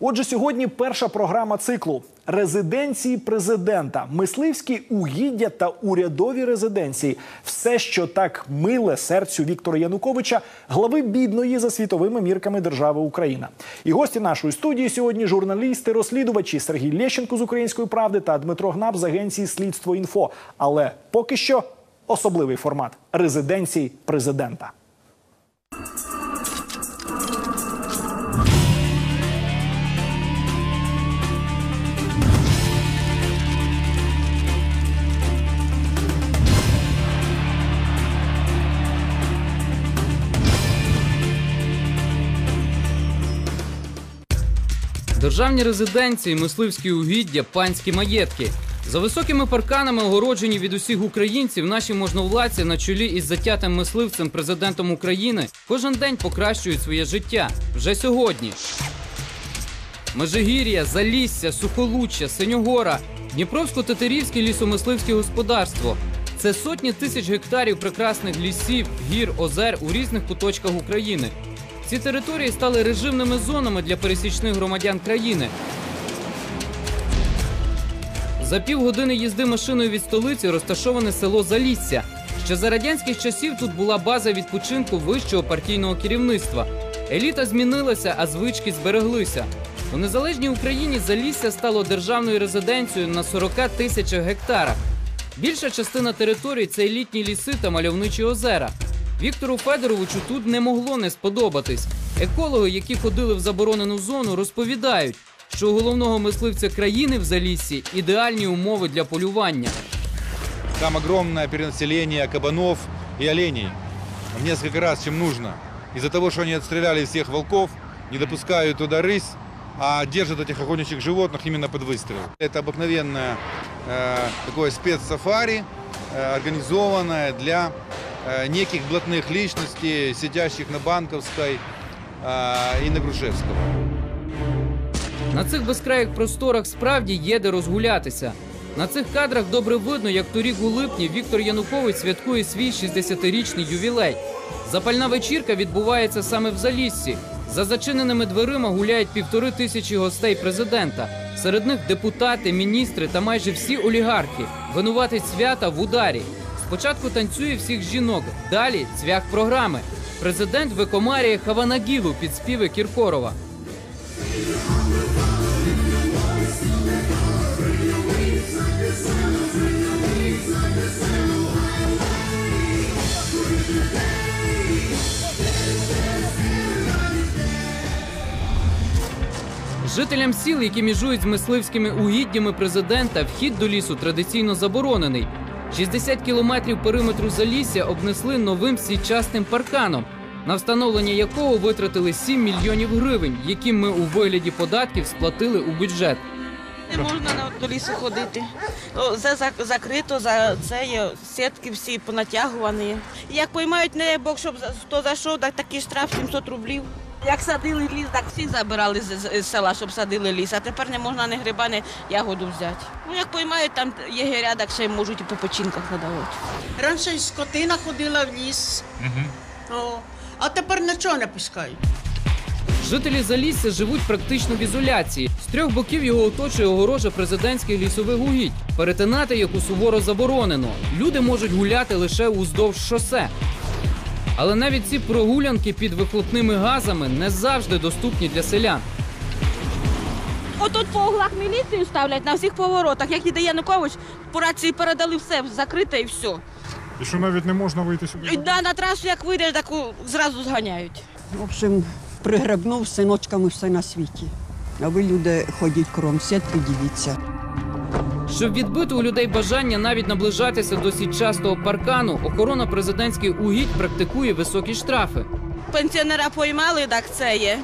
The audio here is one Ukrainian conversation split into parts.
Отже, сьогодні перша програма циклу резиденції президента, мисливські угіддя та урядові резиденції все, що так миле серцю Віктора Януковича, глави бідної за світовими мірками держави Україна. І гості нашої студії сьогодні журналісти, розслідувачі Сергій Лещенко з Української правди та Дмитро Гнап з агенції Слідство інфо. Але поки що особливий формат резиденції президента. Державні резиденції, мисливські угіддя, панські маєтки. За високими парканами, огороджені від усіх українців, наші можновладці на чолі із затятим мисливцем президентом України кожен день покращують своє життя. Вже сьогодні. Межигір'я, Залісся, Сухолуччя, Синьогора, Дніпровсько-Тетерівське лісомисливське господарство. Це сотні тисяч гектарів прекрасних лісів, гір, озер у різних куточках України. Ці території стали режимними зонами для пересічних громадян країни. За півгодини їзди машиною від столиці розташоване село Залісся. Ще за радянських часів тут була база відпочинку вищого партійного керівництва. Еліта змінилася, а звички збереглися. У незалежній Україні Залісся стало державною резиденцією на 40 тисячах гектарах. Більша частина території це елітні ліси та мальовничі озера. Віктору Федоровичу тут не могло не сподобатись. Екологи, які ходили в заборонену зону, розповідають, що у головного мисливця країни в Заліссі ідеальні умови для полювання. Там огромное перенаселение кабанов и оленей. В несколько раз, чем нужно. Из-за того, что они отстреляли всех волков, не допускают туда рысь, а держат этих охотничьих животных именно под выстрел. Это обыкновенное э, такое спецсафари, э, организованное для э, неких блатных личностей, сидящих на Банковской э, и на Грушевского. На цих безкраїх просторах справді є де розгулятися. На цих кадрах добре видно, як торік у липні Віктор Янукович святкує свій 60-річний ювілей. Запальна вечірка відбувається саме в Заліссі. За зачиненими дверима гуляють півтори тисячі гостей президента. Серед них депутати, міністри та майже всі олігархи. Винуватець свята в ударі. Спочатку танцює всіх жінок, далі цвях програми. Президент викомарює Хаванагілу під співи Кіркорова. Жителям сіл, які межують з мисливськими угіддями президента, вхід до лісу традиційно заборонений. 60 кілометрів периметру залісся обнесли новим січасним парканом, на встановлення якого витратили 7 мільйонів гривень, які ми у вигляді податків сплатили у бюджет. Не можна на- до лісу ходити. Це закрито, за це є сітки всі понатягувані. Як поймають, не Бог, щоб хто зайшов, так такий штраф 700 рублів. Як садили ліс, так всі забирали з, з- з села, щоб садили ліс, а тепер не можна ні гриба, ні ягоду взяти. Ну як поймають, там єгеря, так ще й можуть і по починках надавати. Раніше скотина ходила в ліс, О, а тепер нічого не пускають. Жителі Залісся живуть практично в ізоляції. З трьох боків його оточує огорожа президентських лісових угідь, перетинати яку суворо заборонено. Люди можуть гуляти лише уздовж шосе. Але навіть ці прогулянки під вихлопними газами не завжди доступні для селян. Отут по углах міліцію ставлять на всіх поворотах. Як іде Янукович, по рації передали все, закрите і все. І що навіть не можна вийти сюди? І да, на трасу, як вийдеш, так зразу зганяють. В общем, пригребнув з синочками все на світі. А ви люди ходіть кром сітки, дивіться. Щоб відбити у людей бажання навіть наближатися до сітчастого паркану, охорона президентських угідь практикує високі штрафи. Пенсіонера поймали, так це є.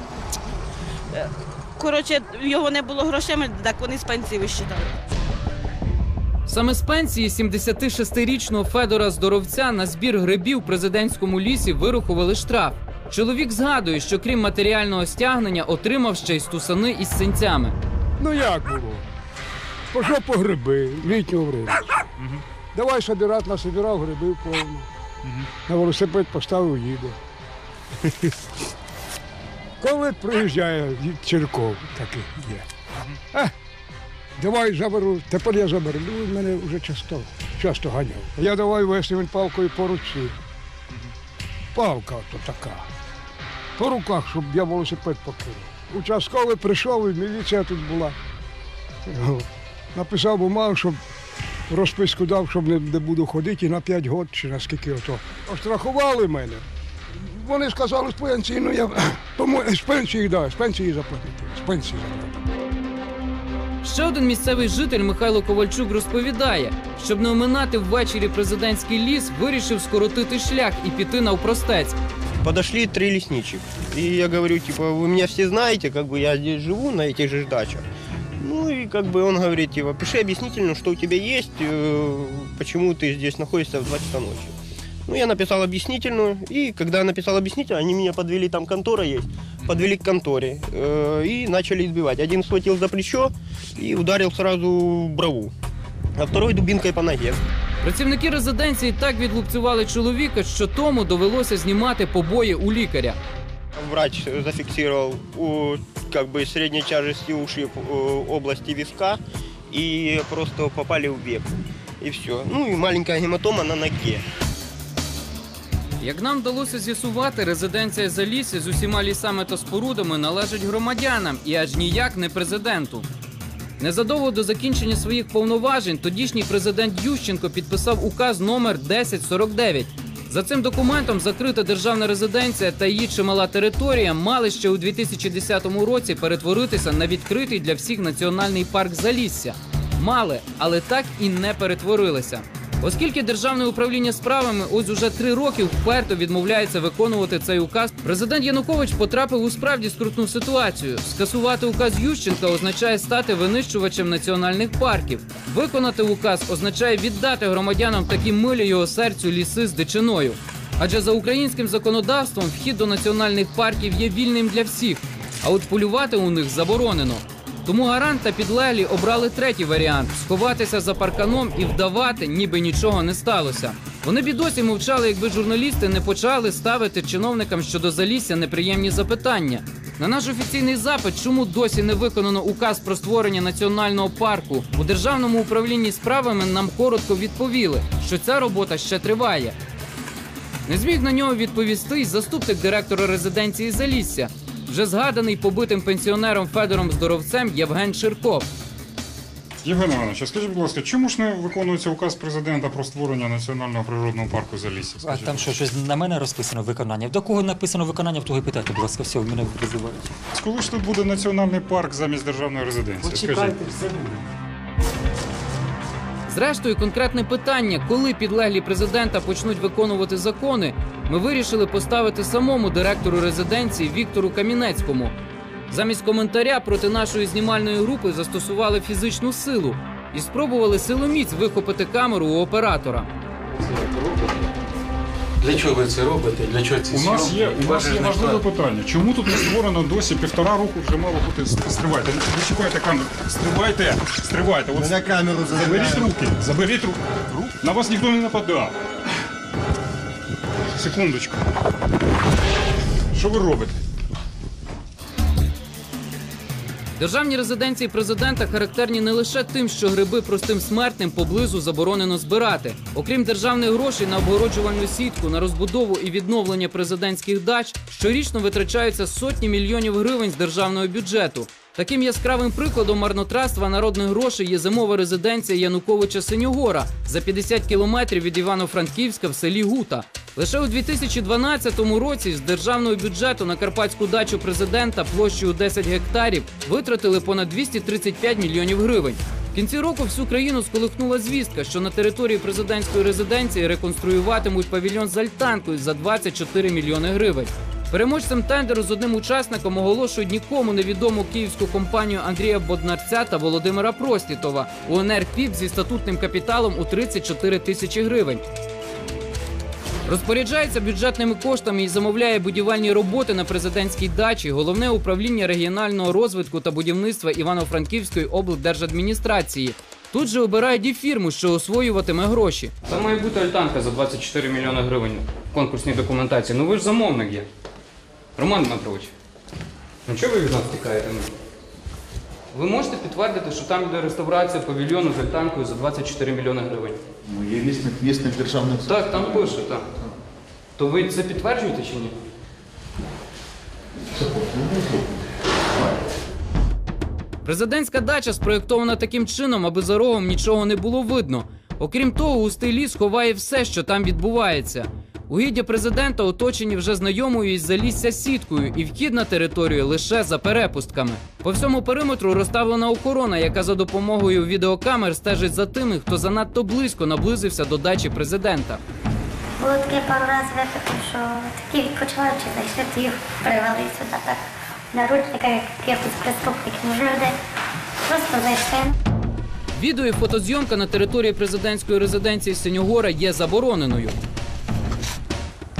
Коротше, його не було грошей, так вони з пенсії вищитали. Саме з пенсії 76-річного Федора Здоровця на збір грибів в президентському лісі вирахували штраф. Чоловік згадує, що крім матеріального стягнення отримав ще й стусани із синцями. Ну як було? Пішов по гриби, літнього времени. Давай собирати, насобирав гриби повно. На велосипед поставив їде. Коли приїжджає Черков, такий є. А, давай заберу, тепер я заберу. Ну, він мене вже часто, часто ганяв. Я давай вести він палкою по руці. Палка то така. По руках, щоб я велосипед покинув. Участковий прийшов, і міліція тут була О, Написав бумагу, щоб розписку дав, щоб не, не буду ходити і на 5 років чи на скільки ото. Острахували мене. Вони сказали з пенсії, ну я тому з пенсії, да, з пенсії заплатити. З пенсії заплатити. Ще один місцевий житель Михайло Ковальчук розповідає, щоб не оминати ввечері президентський ліс, вирішив скоротити шлях і піти навпростець. Подошли три лесничек. И я говорю, типа, вы меня все знаете, как бы я здесь живу, на этих же дачах. Ну и как бы он говорит, типа, пиши объяснительно, что у тебя есть, э, почему ты здесь находишься в 2 часа ночи. Ну, я написал объяснительную, и когда я написал объяснительную, они меня подвели, там контора есть, подвели к конторе э, и начали избивать. Один схватил за плечо и ударил сразу в брову, а второй дубинкой по ноге. Працівники резиденції так відлупцювали чоловіка, що тому довелося знімати побої у лікаря. Врач зафиксировал у, как бы средней тяжести ушиб э, области виска и просто попали в век. И все. Ну и маленькая гематома на ноге. Як нам вдалося з'ясувати, резиденція Залісся з усіма лісами та спорудами належить громадянам і аж ніяк не президенту. Незадовго до закінчення своїх повноважень тодішній президент Ющенко підписав указ номер 1049. За цим документом закрита державна резиденція та її чимала територія мали ще у 2010 році перетворитися на відкритий для всіх національний парк Залісся. Мали, але так і не перетворилися. Оскільки державне управління справами ось уже три роки вперто відмовляється виконувати цей указ, президент Янукович потрапив у справді скрутну ситуацію. Скасувати указ Ющенка означає стати винищувачем національних парків. Виконати указ означає віддати громадянам такі милі його серцю ліси з дичиною. Адже за українським законодавством вхід до національних парків є вільним для всіх, а от полювати у них заборонено. Тому гарант та підлеглі обрали третій варіант сховатися за парканом і вдавати, ніби нічого не сталося. Вони б і досі мовчали, якби журналісти не почали ставити чиновникам щодо залісся неприємні запитання. На наш офіційний запит, чому досі не виконано указ про створення національного парку у державному управлінні справами нам коротко відповіли, що ця робота ще триває. Не зміг на нього відповісти й заступник директора резиденції Залісся, вже згаданий побитим пенсіонером Федором Здоровцем Євген Ширков. Євген Іванович, а скажіть, будь ласка, чому ж не виконується указ президента про створення національного природного парку Залісся? А Скажіть, там що, щось на мене розписано виконання? До кого написано виконання, в того і питайте, будь ласка, все, мене визивають. коли ж тут буде національний парк замість державної резиденції? Скажіть. все буде. Зрештою, конкретне питання, коли підлеглі президента почнуть виконувати закони, ми вирішили поставити самому директору резиденції Віктору Камінецькому. Замість коментаря проти нашої знімальної групи застосували фізичну силу і спробували силоміць вихопити камеру у оператора. Для чого ви це робите? Для чого ці У нас є, у нас є важливе питання. Чому тут не створено досі півтора року вже мало бути стривайте? Не чіпайте камеру. Стривайте, стривайте. От На камеру заберіть руки. Заберіть руки. На вас ніхто не нападав. Секундочку. Що ви робите? Державні резиденції президента характерні не лише тим, що гриби простим смертним поблизу заборонено збирати. Окрім державних грошей на обгороджувальну сітку, на розбудову і відновлення президентських дач, щорічно витрачаються сотні мільйонів гривень з державного бюджету. Таким яскравим прикладом марнотратства народних грошей є зимова резиденція Януковича Синьогора за 50 кілометрів від Івано-Франківська в селі Гута. Лише у 2012 році з державного бюджету на карпатську дачу президента площею 10 гектарів витратили понад 235 мільйонів гривень. В кінці року всю країну сколихнула звістка, що на території президентської резиденції реконструюватимуть павільйон з альтанкою за 24 мільйони гривень. Переможцем тендеру з одним учасником оголошують нікому невідому київську компанію Андрія Боднарця та Володимира Простітова УНР ПІП зі статутним капіталом у 34 тисячі гривень. Розпоряджається бюджетними коштами і замовляє будівельні роботи на президентській дачі головне управління регіонального розвитку та будівництва Івано-Франківської облдержадміністрації. Тут же обирають і фірму, що освоюватиме гроші. Це має бути альтанка за 24 мільйони гривень в конкурсній документації. Ну ви ж замовник є. Роман Дмитрович. Ну чого ви від нас тікаєте? Ви можете підтвердити, що там йде реставрація павільйону з альтанкою за 24 мільйони гривень? Ну, є вісник, вісник державних Так, там пише, так. То ви це підтверджуєте чи ні? Президентська дача спроєктована таким чином, аби за рогом нічого не було видно. Окрім того, густий ліс ховає все, що там відбувається. Угіддя президента оточені вже знайомою із залісся сіткою, і вхід на територію лише за перепустками. По всьому периметру розставлена охорона, яка за допомогою відеокамер стежить за тими, хто занадто близько наблизився до дачі президента. Було таке пару разів випадків, що такі відпочиваючі зайшли, то їх привели сюди так наручника, як якихось преступників. Ну, люди просто зайшли. Відео і фотозйомка на території президентської резиденції Синьогора є забороненою.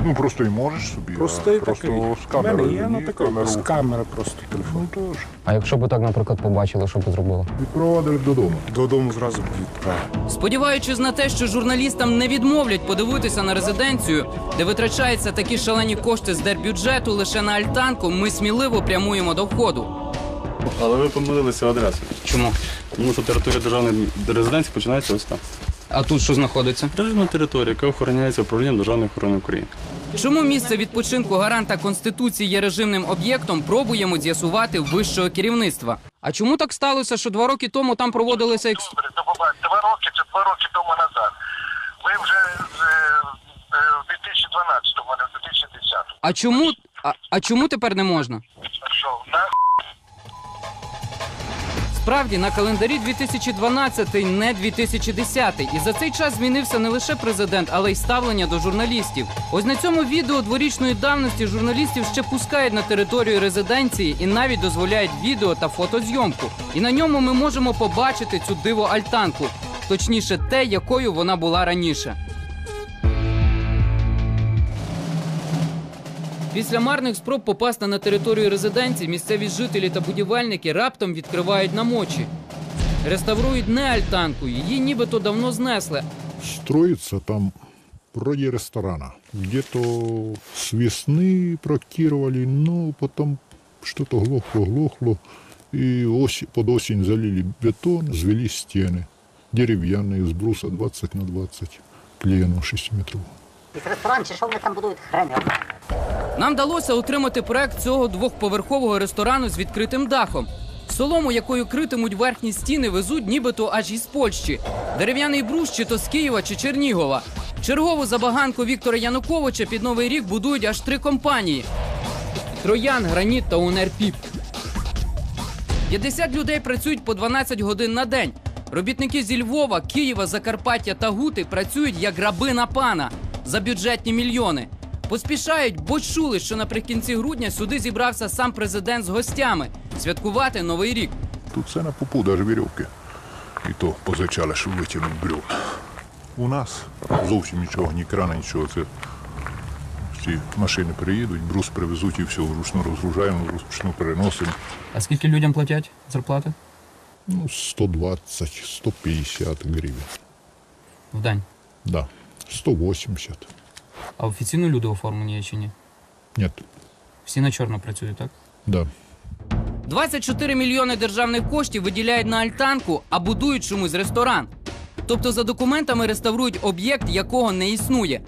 Ну просто і можеш собі. Простий а просто такий. з камери. У мене є, ну, ні, такий, камеру. з камери просто телефон. Ну теж. А якщо б так, наприклад, побачили, що б зробили? Відпровадили б додому. Додому зразу відправили. Сподіваючись на те, що журналістам не відмовлять подивитися на резиденцію, де витрачаються такі шалені кошти з держбюджету лише на альтанку, ми сміливо прямуємо до входу. Але ви помилилися адресою. Чому? Тому що територія державної резиденції починається ось там. А тут що знаходиться? Державна територія, яка охороняється управлінням державної охорони України. Чому місце відпочинку гаранта конституції є режимним об'єктом? Пробуємо з'ясувати вищого керівництва. А чому так сталося, що два роки тому там проводилися екс... Два роки це два роки тому назад. Ви вже е, е, в 2012-му, а не в 2010-му. А чому а, а чому тепер не можна? Що, на Справді на календарі 2012, не 2010. І за цей час змінився не лише президент, але й ставлення до журналістів. Ось на цьому відео дворічної давності журналістів ще пускають на територію резиденції і навіть дозволяють відео та фотозйомку. І на ньому ми можемо побачити цю диво альтанку, точніше, те, якою вона була раніше. Після марних спроб попасти на територію резиденції місцеві жителі та будівельники раптом відкривають намочі. Реставрують не альтанку, її нібито давно знесли. Строится там вроде ресторана. Где-то с весны проектировали, но потом что-то глохло-глохло. И ось- под осень залили бетон, звели стены. Деревянные, с бруса 20 на 20, клееного 6 метров. Ресторан чи що вони там будують хрень. Нам вдалося отримати проект цього двохповерхового ресторану з відкритим дахом. Солому, якою критимуть верхні стіни, везуть нібито аж із Польщі. Дерев'яний брус чи то з Києва чи Чернігова. Чергову забаганку Віктора Януковича під новий рік будують аж три компанії: Троян, Граніт та Унерпіп. 50 людей працюють по 12 годин на день. Робітники зі Львова, Києва, Закарпаття та Гути працюють як раби на пана за бюджетні мільйони. Поспішають, бо чули, що наприкінці грудня сюди зібрався сам президент з гостями святкувати новий рік. Тут все на пупу, даже веревки. І то позичали, щоб витягнути бревна. У нас зовсім нічого, ні крана, нічого. Це всі машини приїдуть, брус привезуть і все, вручну розгружаємо, вручну переносимо. А скільки людям платять зарплати? Ну, 120-150 гривень. В день. Да. 180. А офіційно люди оформлені є чи ні? Нет. Всі на чорно працюють, так? Да. 24 мільйони державних коштів виділяють на альтанку, а будують чомусь ресторан. Тобто за документами реставрують об'єкт, якого не існує.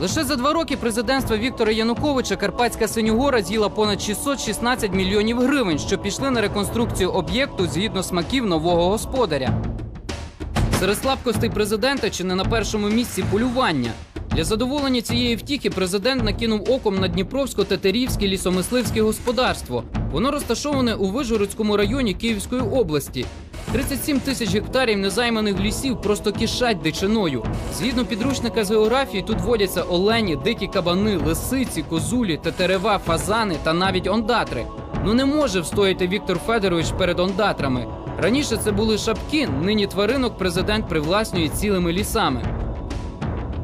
Лише за два роки президентства Віктора Януковича Карпатська Синьогора з'їла понад 616 мільйонів гривень, що пішли на реконструкцію об'єкту згідно смаків нового господаря. Серед слабкостей президента чи не на першому місці полювання. Для задоволення цієї втіхи президент накинув оком на Дніпровсько-Тетерівське лісомисливське господарство. Воно розташоване у Вижгородському районі Київської області. 37 тисяч гектарів незайманих лісів просто кишать дичиною. Згідно підручника з географії, тут водяться олені, дикі кабани, лисиці, козулі, тетерева, фазани та навіть ондатри. Ну не може встояти Віктор Федорович перед ондатрами. Раніше це були шапки, нині тваринок президент привласнює цілими лісами.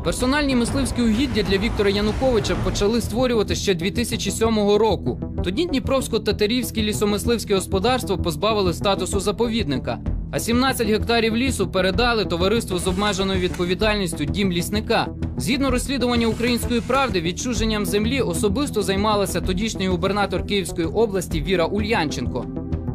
Персональні мисливські угіддя для Віктора Януковича почали створювати ще 2007 року. Тоді Дніпровсько-Татарівське лісомисливське господарство позбавили статусу заповідника, а 17 гектарів лісу передали товариству з обмеженою відповідальністю дім лісника. Згідно розслідування української правди, відчуженням землі особисто займалася тодішній губернатор Київської області Віра Ульянченко.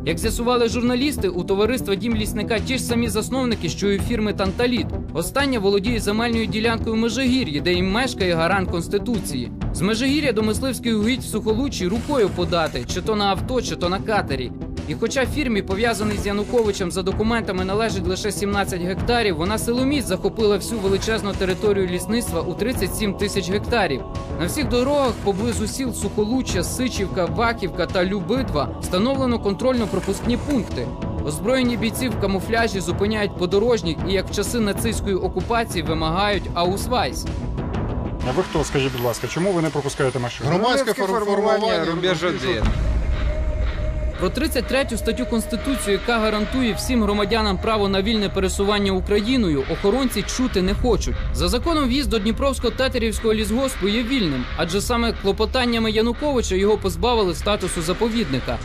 Як з'ясували журналісти, у товариства Дім лісника ті ж самі засновники, що й фірми Танталіт. Остання володіє земельною ділянкою Межигір'ї, де і мешкає гарант Конституції. З Межигір'я до мисливської угідь в сухолучі рукою подати, чи то на авто, чи то на катері. І хоча фірмі, пов'язаній з Януковичем за документами, належить лише 17 гектарів, вона силоміць захопила всю величезну територію лісництва у 37 тисяч гектарів. На всіх дорогах поблизу сіл Сухолуччя, Сичівка, Ваківка та Любидва встановлено контрольно-пропускні пункти. Озброєні бійці в камуфляжі зупиняють подорожніх і, як в часи нацистської окупації, вимагають аусвайс. А ви хто, скажіть, будь ласка, чому ви не пропускаєте машину? Громадське формування рубеж один. Про 33 статтю Конституції, яка гарантує всім громадянам право на вільне пересування Україною, охоронці чути не хочуть. За законом в'їзд до Дніпровсько-Тетерівського лісгоспу є вільним, адже саме клопотаннями Януковича його позбавили статусу заповідника.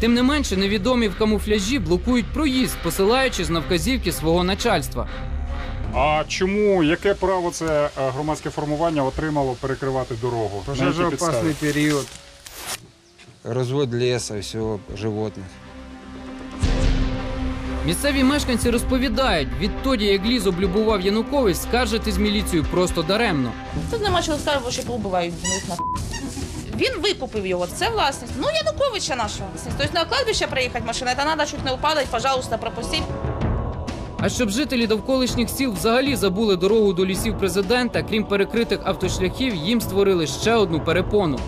Тим не менше, невідомі в камуфляжі блокують проїзд, посилаючись на вказівки свого начальства. А чому, яке право це е, громадське формування отримало перекривати дорогу? На якій підставі? Пожежоопасный период. Развод леса, всего животных. Місцеві мешканці розповідають, відтоді, як ліс облюбував Янукович, скаржити з міліцією просто даремно. Тут нема чого скаржити, що побувають на він викупив його, це власність. Ну, Януковича нашого. Тобто на кладбище приїхати машина, це треба, чуть не упадать, пожалуйста, пропустіть. А щоб жителі довколишніх сіл взагалі забули дорогу до лісів президента, крім перекритих автошляхів, їм створили ще одну перепону.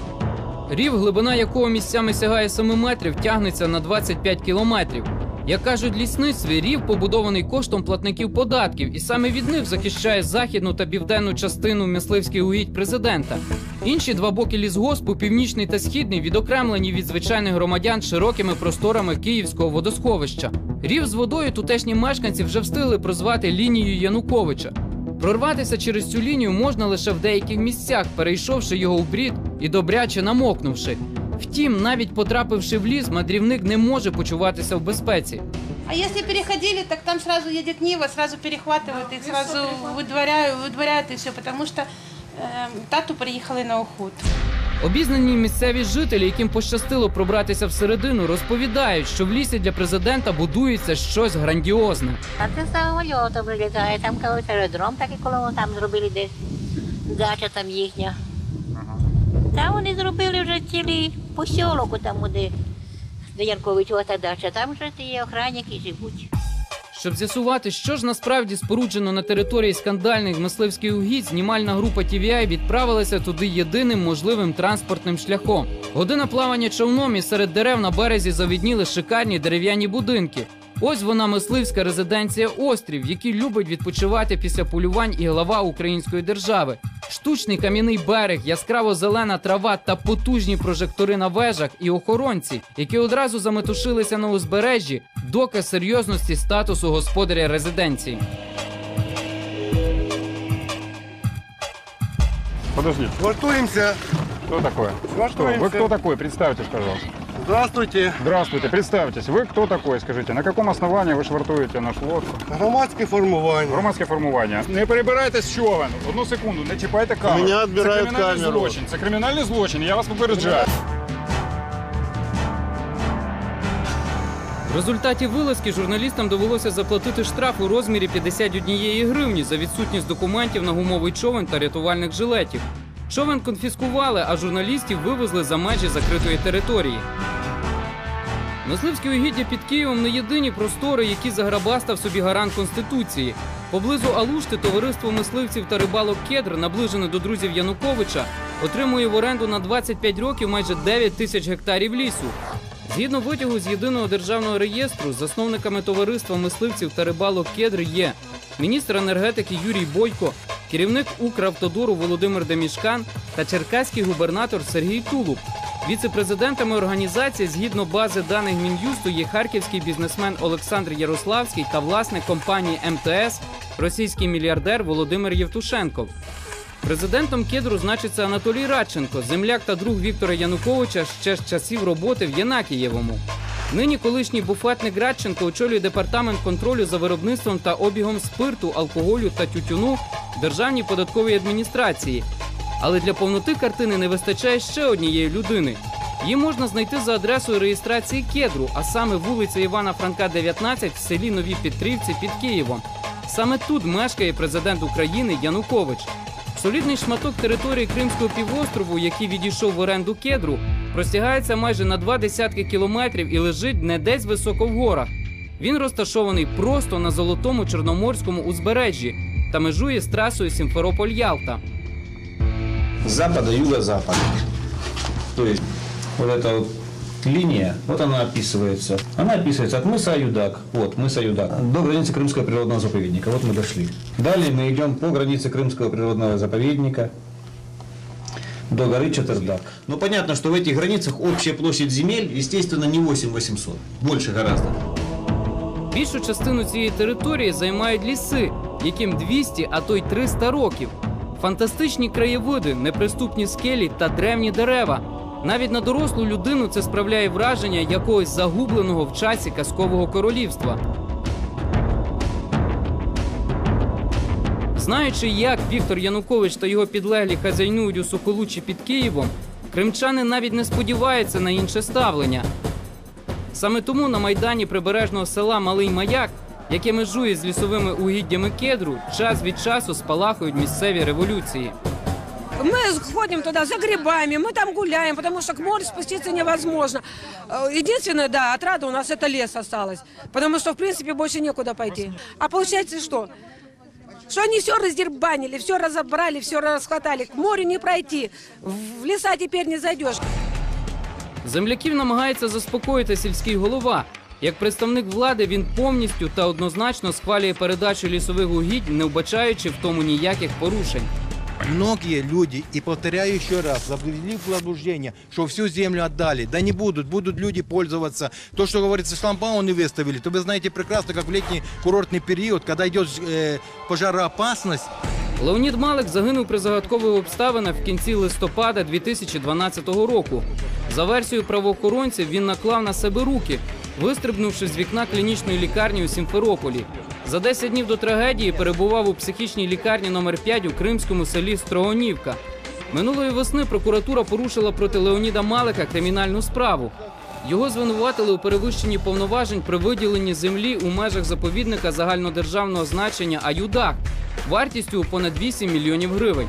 Рів, глибина якого місцями сягає 7 метрів, тягнеться на 25 кілометрів. Як кажуть лісництві, рів побудований коштом платників податків, і саме від них захищає західну та південну частину мисливських угідь президента. Інші два боки лісгоспу, північний та східний, відокремлені від звичайних громадян широкими просторами київського водосховища. Рів з водою тутешні мешканці вже встигли прозвати лінією Януковича. Прорватися через цю лінію можна лише в деяких місцях, перейшовши його у брід і добряче намокнувши. Втім, навіть потрапивши в ліс, мандрівник не може почуватися в безпеці. А если переходили, так там сразу едет Нива, сразу перехватывают их, сразу выдворяют, выдворяют и все, потому что э, тату приїхали на охоту. Обізнані місцеві жителі, яким пощастило пробратися всередину, розповідають, що в лісі для президента будується щось грандіозне. А це самольотом вилітає, там колись аеродром такий коло там зробили десь. Дача там їхня. Та вони зробили вже цілий посілок, там, де, Янковичова та дача. Там вже ті охранники живуть. Щоб з'ясувати, що ж насправді споруджено на території скандальних мисливських угідь, знімальна група TVI відправилася туди єдиним можливим транспортним шляхом. Година плавання човном і серед дерев на березі завідніли шикарні дерев'яні будинки. Ось вона мисливська резиденція острів, в якій любить відпочивати після полювань і глава української держави. Штучний кам'яний берег, яскраво зелена трава та потужні прожектори на вежах і охоронці, які одразу заметушилися на узбережжі, доказ серйозності статусу господаря резиденції. Подождите. Швартуемся. Кто такой? Швартуемся. Вы кто такой? Представьтесь, пожалуйста. Здравствуйте. Здравствуйте, представьтесь. Вы кто такой, скажите? На каком основании вы швартуєте нашу лодку? Громадське формування. Громадське формування. Не перебирайте з човен. Одну секунду, не чіпайте камеру. Мене відбирають Це кримінальний камеру. злочин. Це кримінальний злочин, я вас попереджаю. В результаті вилазки журналістам довелося заплатити штраф у розмірі 51 гривні за відсутність документів на гумовий човен та рятувальних жилетів. Човен конфіскували, а журналістів вивезли за межі закритої території. Мисливські угіддя під Києвом не єдині простори, які заграбастав собі гарант Конституції. Поблизу Алушти товариство мисливців та рибалок Кедр, наближене до друзів Януковича, отримує в оренду на 25 років майже 9 тисяч гектарів лісу. Згідно витягу з єдиного державного реєстру, засновниками товариства мисливців та рибалок Кедр є міністр енергетики Юрій Бойко, керівник Укравтодору Володимир Демішкан та черкаський губернатор Сергій Тулуб. Віце-президентами організації, згідно бази даних Мін'юсту, є харківський бізнесмен Олександр Ярославський та власник компанії МТС, російський мільярдер Володимир Євтушенков. Президентом кедру значиться Анатолій Радченко, земляк та друг Віктора Януковича ще з часів роботи в Єнакієвому. Нині колишній буфетник Радченко очолює департамент контролю за виробництвом та обігом спирту, алкоголю та тютюну Державній податковій адміністрації. Але для повноти картини не вистачає ще однієї людини. Її можна знайти за адресою реєстрації кедру, а саме вулиця Івана Франка, 19 в селі Нові Петрівці під Києвом. Саме тут мешкає президент України Янукович. Солідний шматок території Кримського півострову, який відійшов в оренду кедру, простягається майже на два десятки кілометрів і лежить не десь високо в горах. Він розташований просто на золотому чорноморському узбережжі та межує з трасою Сімферополь-Ялта с запада, юго-запад. То есть вот эта вот линия, вот она описывается. Она описывается от мыса Аюдак, вот мыса Аюдак, до границы Крымского природного заповедника. Вот мы дошли. Далее мы идем по границе Крымского природного заповедника до горы Чатырдак. Ну понятно, что в этих границах общая площадь земель, естественно, не 8 800, больше гораздо. Більшу частину цієї території займають ліси, яким 200, а то й 300 років. Фантастичні краєвиди, неприступні скелі та древні дерева. Навіть на дорослу людину це справляє враження якогось загубленого в часі казкового королівства. Знаючи, як Віктор Янукович та його підлеглі хазяйнують у Соколучі під Києвом, кримчани навіть не сподіваються на інше ставлення. Саме тому на майдані прибережного села Малий Маяк, яке межує з лісовими угіддями кедру, час від часу спалахують місцеві революції. Мы ходим туда за грибами, мы там гуляем, потому что к морю спуститься невозможно. Э, Единственное, да, отрада у нас это лес осталось, потому что, в принципе, больше некуда пойти. А получается что? Что они все раздербанили, все разобрали, все расхватали. К морю не пройти, в леса теперь не зайдешь. Земляків намагається заспокоїти сільський голова. Як представник влади, він повністю та однозначно схвалює передачу лісових угідь, не вбачаючи в тому ніяких порушень. Многие люди, и повторяю еще раз, завели в заблуждение, что всю землю отдали. Да не будут, будут люди пользоваться. То, что говорится, шламбауны выставили, то вы знаете прекрасно, как в летний курортный период, когда идет э, пожароопасность, Леонід Малик загинув при загадкових обставинах в кінці листопада 2012 року. За версією правоохоронців, він наклав на себе руки, вистрибнувши з вікна клінічної лікарні у Сімферополі. За 10 днів до трагедії перебував у психічній лікарні номер 5 у кримському селі Строгонівка. Минулої весни прокуратура порушила проти Леоніда Малика кримінальну справу. Його звинуватили у перевищенні повноважень при виділенні землі у межах заповідника загальнодержавного значення Аюдак вартістю у понад 8 мільйонів гривень.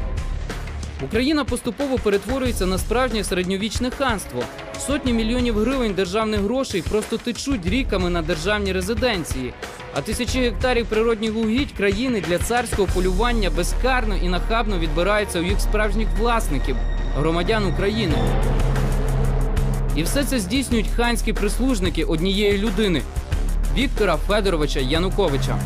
Україна поступово перетворюється на справжнє середньовічне ханство. Сотні мільйонів гривень державних грошей просто течуть ріками на державні резиденції. А тисячі гектарів природних угідь країни для царського полювання безкарно і нахабно відбираються у їх справжніх власників громадян України. І все це здійснюють ханські прислужники однієї людини Віктора Федоровича Януковича.